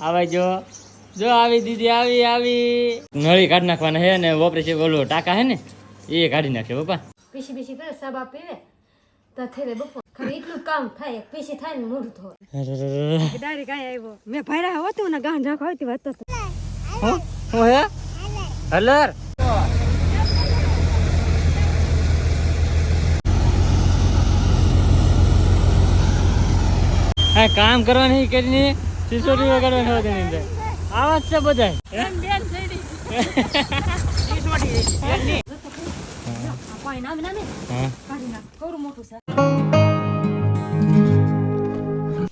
આવે જો જો આવી દીદી આવી આવી. નળી કાઢી નાખવાના હે ને વપરે છે ઓલો ટાકા હે ને એ કાઢી નાખે પપ્પા. પીસી પીસી કરે સાબા પીવે તો થઈ રે બપોર. ખાલી એટલું કામ થાય પીસી થાય ને મોઢું ધોય ડાયરેક્ટ કાંઈ આવ્યો? મેં ભર્યા હોતું ને ગાંઠ રાખો હતી વાત તો હું? હું? હે હલર. હા કામ કરવાની કરીને? સિસોટી વગાડવાની હોતી નહીં અંદર. આવા જ છે બધા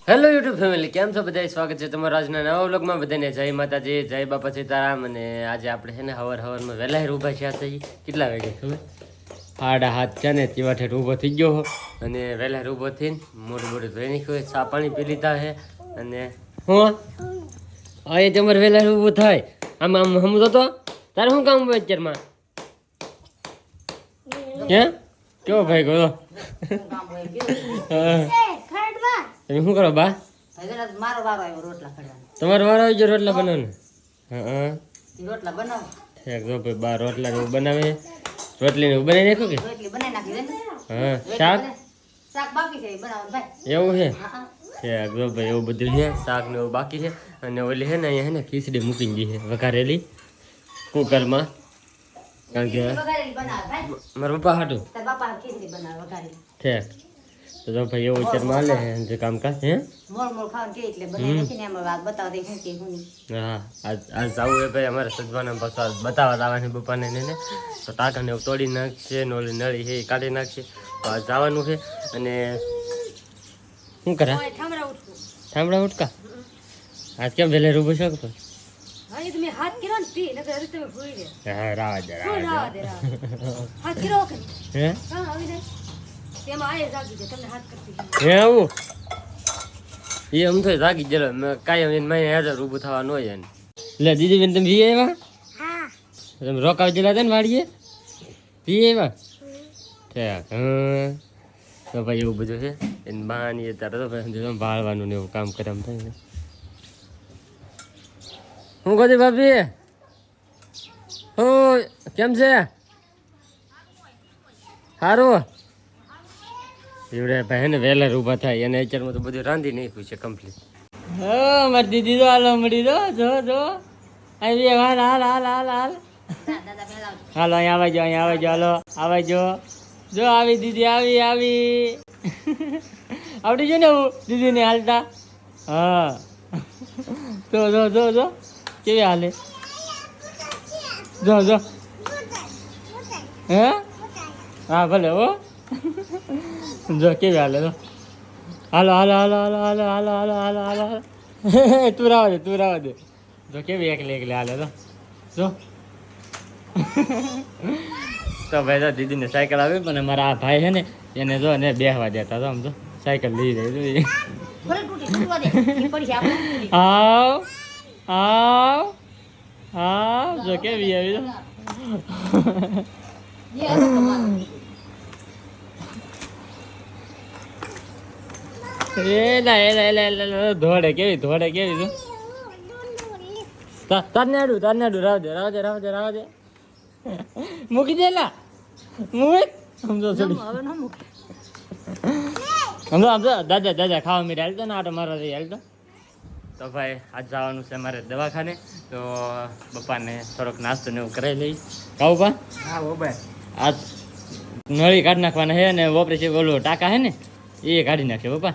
હેલો યુટ્યુબ ફેમિલી કેમ છો બધા સ્વાગત છે તમારા આજના નવા વ્લોગમાં. બધાને જય માતાજી, જય બાપા સીતારામ. અને આજે આપણે છે ને હવાર હવારમાં વહેલા ઊભા આ છીએ. કેટલા વાગે ખબર? આડા હાથ છે ને તેવા ઠેઠ ઊભો થઈ ગયો અને વહેલા ઊભો થઈને મોટું મોટું ધોઈ નાખ્યું ચા પાણી પી લીધા છે. અને હું? હા એ તમારે વહેલા ઊભું થાય? આમ આમ સમજો તો તારે શું કામ હોય અત્યારમાં? હે? કેવો ભાઈ ગયો? હા. તમે શું કરો બા? મારો વારો આવ્યો રોટલા ખડવાનો તમારો વારો આવી ગયો રોટલા બનાવવાનો? હા રોટલા બનાવો? જો ભાઈ બાર રોટલા એવું બનાવે. રોટલી એવું બનાવી નાખો કે? રોટલી બનાવી નાખી હા શાક? શાક બાકી છે બનાવવાનું ભાઈ. એવું છે? હા, ઠીક જો ભાઈ એવું બધું છે શાક ને એવું બાકી છે. અને ઓલી છે ને અહીંયા છે ને ખીચડી મૂકી દી છે વઘારેલી કુકરમાં. કારણ કે મારા પપ્પા હાટું. ઠીક તો જો ભાઈ એવું અત્યારે માલે છે જે કામકાજ નહીં. હા આજ આજ જવું એ ભાઈ અમારે સજવાના પાછું બતાવવા જવાની પપ્પાને ને. તો ટાંકાને એવું તોડી નાખશે ને ઓલી નળી છે એ કાઢી નાખશે. તો આજ જવાનું છે અને શું કરે? ઠામડા ઉઠકા હાથ આજ કેમ ભેલે રૂબો છો તો હા એ હાથ કર્યો ને પી નકર હજી તમે ભૂલી ગયા. હા રાવા દે રાવા રાવા દે હાથ કર્યો કે હે? હા આવી જાય તેમાં આયે જાગી જાય તમને હાથ કરતી હે આવું? એ આમ તો જાગી મેં કાયમ એને મારે હાજર ઊભું થવાનું હોય એને. એટલે દીદી બેન તમે વી આવ્યા તમે રોકાવ જેલા હતા ને વાડીએ? પીએ ઠીક હં તો ભાઈ એવું બધું છે. એને બહાની ત્યારે તો ભાળવાનું ને એવું કામ કરે એમ થાય ને હું કહું ભાભી હું કેમ છે સારું એવડે ભાઈ ને વહેલા ઊભા થાય એને અત્યારમાં તો બધું રાંધી નાખ્યું છે કમ્પ્લીટ હો મારી દીદી તો હાલો મળી દો જો જો આવી હાલ હાલ હાલ હાલ હાલ દાદા હાલો અહીંયા આવે જો અહીંયા આવે જો હાલો આવે જો આવી, દીદી આવી આવી. આવડી જો ને હું દીદીને હાલતા? હા. જો જો જો જો. કેવી હાલે? જો જો. હે? હા, ભલે હો. જો, કેવી હાલે, જો. હાલો હાલો હાલો હાલો હાલો હાલો હાલો હાલો હાલો હાલો. તું રાવા દે, તું રાવા દે. જો, કેવી એકલી એકલી હાલે તો જો. તો ભાઈ તો દીદીને સાયકલ આવી પણ મારા આ ભાઈ છે ને એને જો ને બેહવા દેતા તો આમ તો સાયકલ લઈ રહી તૂટી. આવ આવ આવ જો કેવી આવી તો જે એલા એલા એલા એલા ધોડે કેવી ધોડે કેવી તું તરનાડું તરનાડું રાવજે રાવજે રાવજે રાવ મૂકી દે ના મૂક સમજો થોડી હવે ન મૂકે સમજો સમજો દાદા દાદા ખાવા મીઠા હાલતો ને આટો મારા રહી હાલતો તો ભાઈ આજ જવાનું છે મારે દવાખાને તો પપ્પાને થોડોક નાસ્તો ને એવું કરાવી લઈ કાવું પા હા બોબાઈ આ નળી કાઢી નાખવાના છે ને વપરે છે ઓલો ટાંકા છે ને એ કાઢી નાખે પપ્પા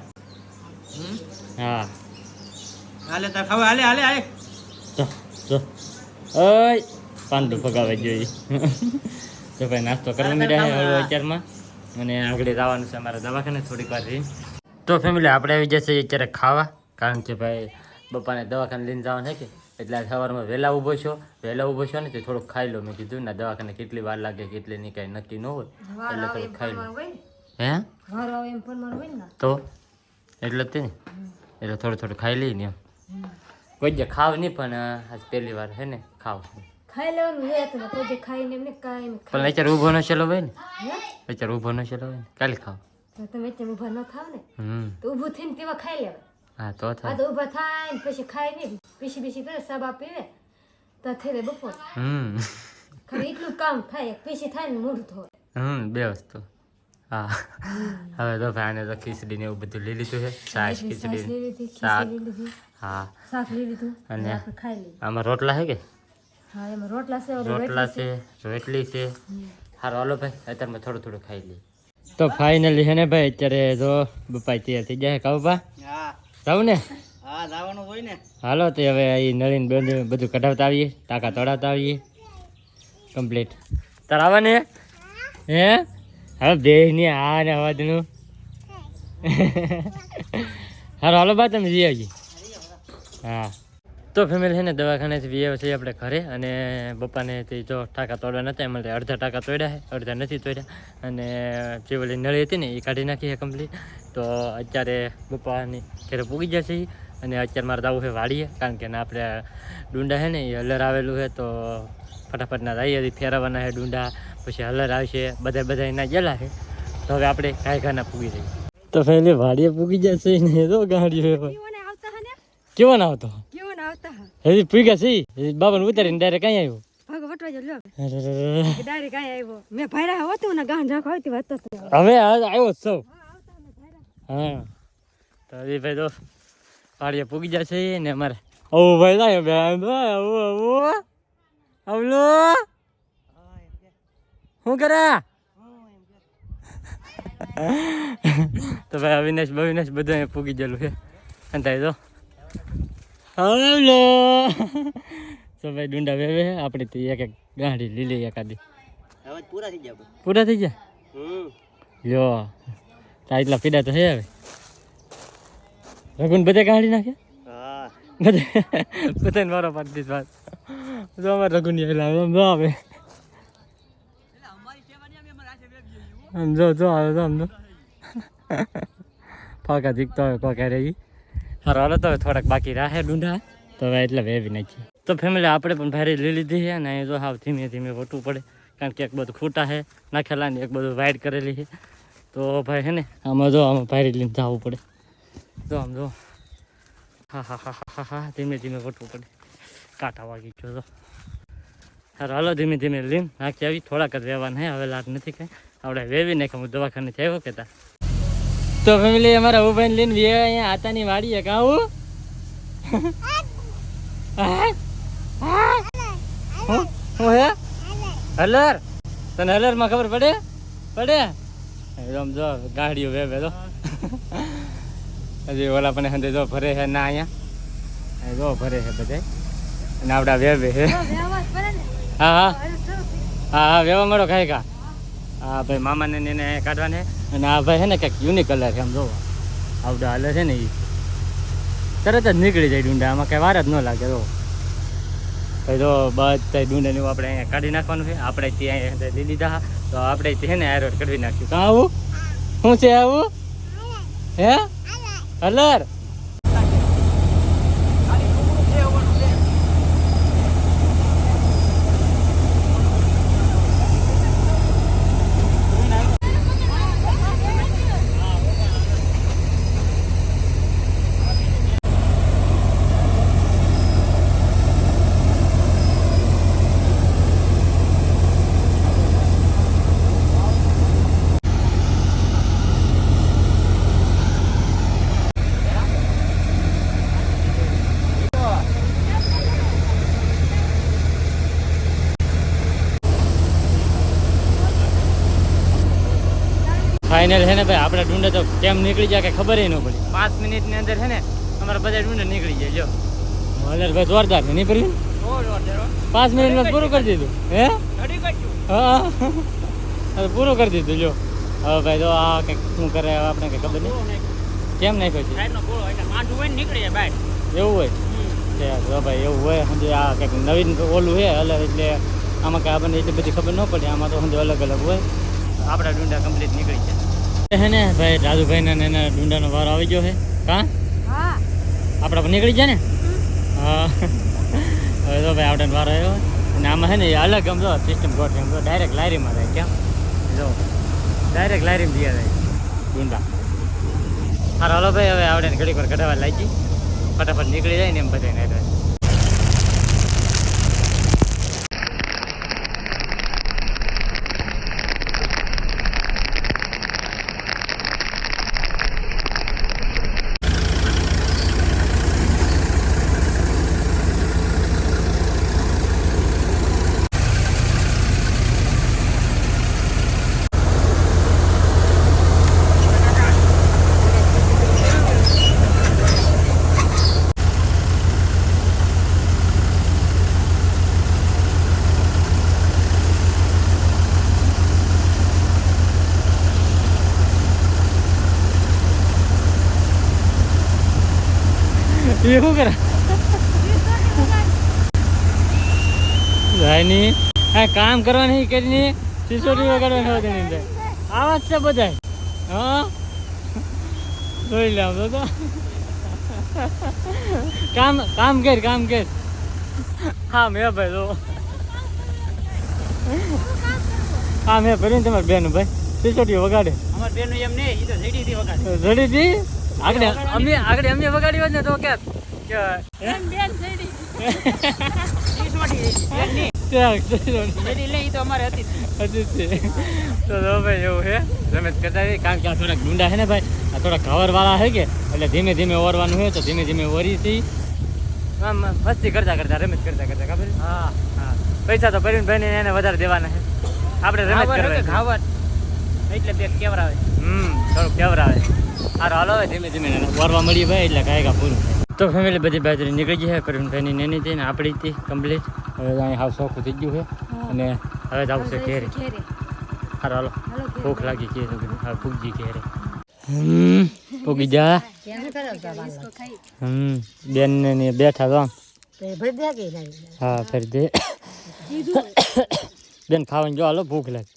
હા હાલે તાર ખાવા હાલે હાલે હાલે જો જો ઓય પાંદડું ફગાવે જોઈએ. તો ભાઈ નાસ્તો કરવા મળ્યા છે હળવો અત્યારમાં. અને આગળ જવાનું છે અમારા દવાખાને થોડીક વાર તો ફેમિલી આપણે આવી જશે અત્યારે ખાવા. કારણ કે ભાઈ બપાને દવાખાને લઈને જવાનું છે કે? એટલે સવારમાં વહેલા ઊભો છો. વહેલા ઊભો છો ને તે થોડુંક ખાઈ લો. મેં કીધું ના દવાખાને કેટલી વાર લાગે કેટલી નહીં કાંઈ નક્કી ન હોય. એટલે થોડુંક ખાઈ લો. હે? તો? એટલે તે એટલે થોડું થોડું ખાઈ લઈએ ને એમ. કોઈ જે ખાવ નહીં પણ આજ પહેલી વાર હે ને ખાવ. ખાઈ લેવાનું હોય તો તો ખાઈને એમને કાંઈ પણ અત્યારે ઊભો ન ચલો હોય ને? હે? અત્યારે ઊભો ન ચલો હોય ને? કાલે ખાવ. તો તમે તેમ ઊભા ન ખાવ ને? તો ઊભું થઈને તેવા ખાઈ લેવાય. હા તો આ થાય. તો ઊભા થાય ને પછી ખાય નહીં. પીસી પીસી કરે સાબા પીવે તો થેરે બપોર. હમ. ખાલી એટલું કામ થાય. પીસી થાય ને મોઢું ધોય હમ બે વસ્તુ. હા. હવે તો ભાઈને તો ખીચડી ને એવું બધું લઈ લીધું છે. છાશ ખીચડી. શાક. હા. શાક લઈ લીધું. અને? આમાં રોટલા છે કે? હા એમાં રોટલા છે રોટલા છે રોટલી છે. હારો હાલો ભાઈ અત્યારમાં થોડું થોડું ખાઈ લઈએ. તો ફાઇનલી છે ને ભાઈ અત્યારે જો બપાઈ તૈયાર થઈ જાય કાવ બા. હા. જાવ ને? હા જવાનું હોય ને. હાલો તો હવે નળીને બધું બધું કઢાવતા આવીએ ટાંકા તોડાવતા આવીએ. કમ્પ્લીટ તાર આવવાને? હે? હવે બે ની આ ને અવાજનું. હારો હાલો બા તમે જઈ હા. તો ફેમિલી છે ને દવાખાનેથી વી આવ્યા છીએ આપણે ઘરે અને પપ્પાને તે જો ટાંકા તોડવા નહોતા એમાં અડધા ટાંકા તોડ્યા છે અડધા નથી તોડ્યા. અને જે ઓલી નળી હતી ને એ કાઢી નાખી છે કમ્પ્લીટ તો અત્યારે પપ્પાની ઘરે પૂગી જશે. અને અત્યારે મારે જવું છે વાડીએ કારણ કે ના આપણે ડુંડા છે ને એ હલર આવેલું છે તો ફટાફટ ના જઈએ ફેરવવાના છે ડુંડા પછી હલર આવશે બધા બધા એના ગયેલા છે. તો હવે આપણે કાંઈ ઘાના પૂગી જઈએ. તો ફેમિલી વાડીએ પૂગી જશે ને તો ગાડીઓ કેવો ના આવતો? હજી છે? ઈ. બાબાને ઉતારીને ડાયરેક્ટ કઈ આવ્યો? લ્યો. હવે આવ્યો સૌ હા તો હજી ભાઈ તો પાડીએ પૂગી જશે ને અમારે. ઓ ભાઈ થાય બે આવો ઓ આવલો. શું કરે? તો ભાઈ અવિનાશ બવિનાશ બધું પૂગી ગયેલું છે. અને થાય તો? આવલો તો ભાઈ ડુંડા વેવે આપણે તો એક એક ગાંડી લીલી એકાદી પૂરા થઈ ગયા પૂરા થઈ ગયા? લ્યો તા એટલા પીડા તો છે હવે. રઘુન બધે કાઢી નાખ્યા? બધા. બધાને મારો પાડી દીધો વાત. જો અમારે રઘુની હેલા આવે. આમ જો આવે જો આમ જો. ફાકા દીકતો હોય કોઈ ક્યારે હારો હાલો, તો થોડાક બાકી રાહે ડુંડા. તો હવે એટલે વેવી નાખીએ તો ફેમિલી આપણે પણ ભારે લઈ લીધી છે અને અહીં જો હાવ ધીમે ધીમે વટવું પડે. કારણ કે એક બધું ખૂટા છે, નાખેલા ને એક બધું વાઇડ કરેલી છે. તો ભાઈ હે ને, આમાં જો આમાં ભારે લઈને જવું પડે. જો આમ જો. હા હા હા હા હા ધીમે ધીમે વટવું પડે. કાંટા વાગી ગયો તો સારું હાલો, ધીમે ધીમે લઈને નાખી આવી. થોડાક જ રહેવાના હે હવે લાટ નથી કાંઈ. આપણે વેવી નાખે હું દવાખાને આવ્યો કેતા તો ફેમિલી અમારા ઉભાઈને લઈને બે અહીંયા આતાની વાડીએ કાં આવું હા? હા? હું? હું હે? હલર? તને હલરમાં ખબર પડે? પડે? એકદમ જો, ગાડીઓ વેવે તો હજી ઓલા પણ હંદે જો ભરે છે ના અહીંયા. જો, ભરે છે બધે અને આપડા વેવે બે હે. હા હા. હા હા, વેવા મળો ખાઈ કા હા, ભાઈ, મામાને એને કાઢવાને. અને આ ભાઈ છે ને કંઈક યુનિક કલર છે આમ જોવો. આવડા હાલે છે ને એ તરત જ નીકળી જાય ડુંડા આમાં કંઈ વાર જ ન લાગે તો ભાઈ જો બધા ડુંડાને આપણે અહીંયા કાઢી નાખવાનું છે. આપણે ત્યાં લઈ લીધા. તો આપણે તે છે ને એરોડ કાઢી નાખ્યું કાં આવું? શું છે આવું? હે? કલર ફાઇનલ છે ને ભાઈ આપણે ડુંડા તો કેમ નીકળી જાય કે ખબર ન પડી. પાંચ મિનિટની અંદર છે ને અમારા બધા ડુંડા નીકળી જાય જો. મલર ભાઈ જોરદાર છે નહીં પડ્યું પાંચ મિનિટમાં પૂરું કરી દીધું હે? હા પૂરું કરી દીધું જો. હવે ભાઈ જો આ કંઈક શું કરે હવે આપણે કંઈ ખબર નહીં. કેમ નાખ્યો છે? એવું હોય? કે જો ભાઈ એવું હોય સમજે આ કંઈક નવીન ઓલું છે અલગ એટલે આમાં કાંઈ આપણને એટલી બધી ખબર ન પડે આમાં તો સમજે અલગ અલગ હોય. આપણા ડુંડા કમ્પ્લીટ નીકળી જાય હે ને ભાઈ રાજુભાઈ ને એના ડુંડાનો વારો આવી ગયો છે. કા? હા. આપણા નીકળી જાય ને? હા. હવે તો ભાઈ આપણે વારો આવ્યો. અને આમાં છે ને એ અલગ આમ જો સિસ્ટમ ગોઠવે આમ જો ડાયરેક્ટ લારીમાં જાય કેમ? જો ડાયરેક્ટ લારીમાં દિયા જાય ડુંડા. હા હલો ભાઈ હવે આવડે ને ઘડીક વાર કઢાવા લાગી. ફટાફટ નીકળી જાય ને એમ બધાને એ શું કરે આ કામ કરવાની કરીને સિસોટી વગાડવાની હોય તેની અંદર આવા જ છે બધા હા જોઈ લે તો કામ કામ કર કામ કર હા મેં ભાઈ તો હા મેં ભર્યું ને તમારી બેન ભાઈ સિસોટી વગાડે અમાર બેન એમ નહીં એ તો ઝીડી હતી વગાડે રેડી હતી આગળ અમે આગળ અમે વગાડી હોત ને તો કે છે છે થોડાક ડુંડા છે ને ભાઈ આ થોડા છે કે એટલે ધીમે ધીમે ઓરવાનું હોય તો ધીમે ધીમે ઓરી હતી આમ મસ્તી કરતા કરતા રમેશ કરતા કરતા ખબર હા હા પૈસા તો પરવીન ભાઈ એને વધારે દેવાના છે આપણે રમેશ ઘાવર કરવા હે કે છે. ઘાવર એટલે બે કેવરાવે હમ થોડુંક કેવરાવે સારું હાલો ધીમે ધીમે વરવા મળીએ ભાઈ એટલે કાંઈ કા પૂરું તો ફેમિલી બધી બાજરી નીકળી ગઈ છે. પરવીનભાઈની નેની હતી ને આપણી હતી કમ્પ્લીટ હવે અહીં હાવ શોખ થઈ ગયું છે. અને હવે જવું છે ઘેરે ઘેરે. સારું હાલો ભૂખ લાગી છે તો કીધું હા પૂગજી ઘેરે. હમ. પૂગી જા. હમ બેન ને બેઠા તો કે હા ફરી દે. બેન ખાવાની જો હાલો ભૂખ લાગી.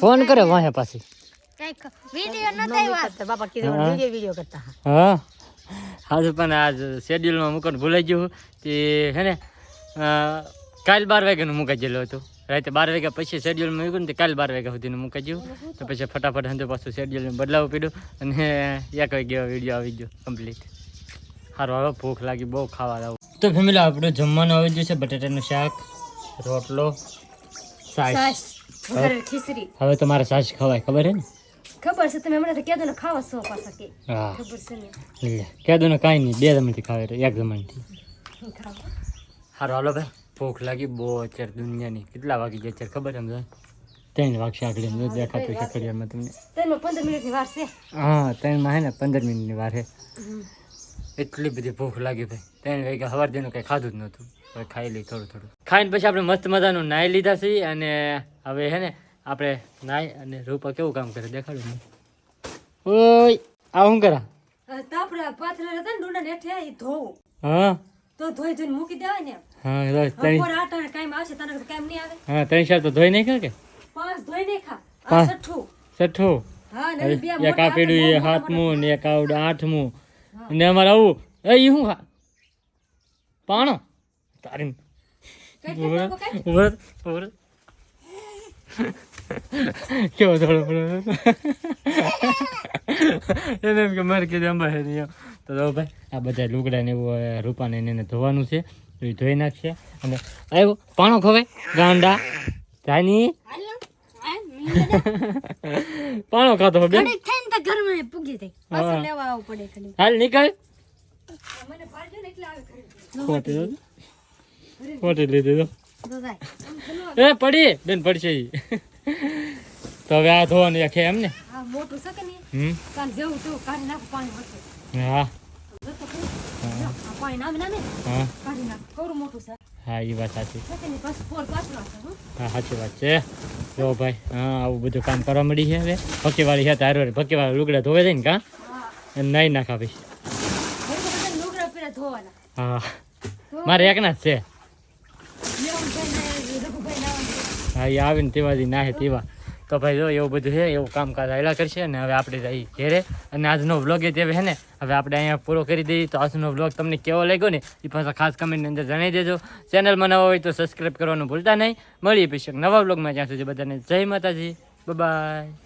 ફોન કરે વાહે પાછી. વિડિયો નતા બાપા કીધું. વિડિયો વિડિયો કરતા. હા. આજે પણ આજ શેડ્યુલમાં મૂકવાનું ભૂલાઈ ગયું તે હે ને કાલ બાર વાગ્યાનું મુકાઈ ગયેલું હતું. રાતે બાર વાગ્યા પછી શેડ્યુલમાં મૂક્યું ને તે કાલ બાર વાગ્યા સુધીનું મુકાઈ ગયું. તો પછી ફટાફટ હંતો પાછું શેડ્યુલ બદલાવવું પડ્યું અને એક વાગ્યા વીડિયો આવી ગયો કમ્પ્લીટ સારું હવે ભૂખ લાગી બહુ ખાવા લાવું તો ફેમિલી આપણું જમવાનું આવી ગયું છે બટેટાનું શાક રોટલો સાસ. ખીચડી. હવે તો મારે સાસ ખવાય ખબર હે ને? ખબર છે તમે હમણાં કેદો ને ખાવા સો પાછા કે. હા. ખબર છે ને. કેદો ને કાંઈ નહીં બે જમણથી ખાવે તો એક જમણથી. થી હારો હાલો ભાઈ. ભૂખ લાગી બહુ અત્યારે દુનિયાની. કેટલા વાગી ગયા અત્યારે ખબર એમ ત્રણ વાગશે આગળ એમ દેખાતું છે ઘડિયાળમાં તમને. તેમાં પંદર મિનિટની વાર છે. હા ત્રણમાં હે ને પંદર મિનિટની વાર છે એટલી બધી ભૂખ લાગી ભાઈ. ત્રણ વાગ્યા સવાર દેનું કંઈ ખાધું જ નહોતું. હવે ખાઈ લઈ થોડું થોડું. ખાઈને પછી આપણે મસ્ત મજાનું નાહી લીધા છીએ અને હવે હે ને આપણે નાય અને રૂપા કેવું કામ કરે? દેખાડું ઓય આ શું કરા? તાપડા પાથરે હતા ને ડુંડા નેઠે એ ધોવું. હા? તો ધોઈ ધોઈને મૂકી દેવાય ને હા બસ ત્રણ બપોર આટા કાયમ આવશે તને કાયમ નહીં આવે. હા ત્રણ ચાર તો ધોઈ નહીં ખા કે? પાંચ ધોઈ નહીં ખા આ. છઠ્ઠું. છઠ્ઠું? હા ને બે એક આપેડું એ હાથમું ને એક આવડું આઠમું. ને અમારે આવું. એ ઈ શું ખા પાણો? તારી કઈ કઈ? કઈ? ઉભર ઉભર કેવો થોડો એને એમ કે મારે કીધું અંબા હે નહીં તો જો ભાઈ આ બધા લુગડા ને એવું રૂપાને ને એને ધોવાનું છે તો એ ધોઈ નાખશે. અને આવ્યો પાણો ખવાય ગાંડા. જાની? પાણો ખાતો હવે બેન? ઘડીક થઈને તો ઘરમાં પૂગી જાય. લેવા આવવું પડે ઘડીક. હાલ નીકળ. મને એટલે આવે ખોટી લીધી. તો એ પડી. બેન પડશે તો હવે આ ધોવાનું આખે એમ ને? મોટું છે કે નહીં? હમ? કાલ જેવું તેવું કાઢી નાખું પાણી હતું હા. પાણી નામે નામે. હા. કાઢી નાખ. કવરું મોટું છે. હા એ વાત સાચી. હો. સાચી વાત છે. જો ભાઈ હા આવું બધું કામ કરવા મળી છે હવે. ભક્કીવાળી છે તારો ભક્કીવાળા લુગડા ધોવે છે ને કાં? નહીં નાખા ભાઈ હા. મારે એકના જ છે. નાવાનું આવે ને તેવાથી નાહે તેવા. તો ભાઈ જો એવું બધું છે, એવું કામકાજ આવેલા કરશે અને હવે આપણે જઈએ ઘેરે. અને આજનો વ્લોગ એ છે ને, હવે આપણે અહીંયા પૂરો કરી દઈએ. તો આજનો વ્લોગ તમને કેવો લાગ્યો ને, એ પાછા ખાસ કમેન્ટની અંદર જણાવી દેજો. ચેનલમાં નવા હોય તો સબસ્ક્રાઈબ કરવાનું ભૂલતા નહીં. મળીએ પછી નવા વ્લોગમાં જ્યાં સુધી બધાને જય માતાજી. બાય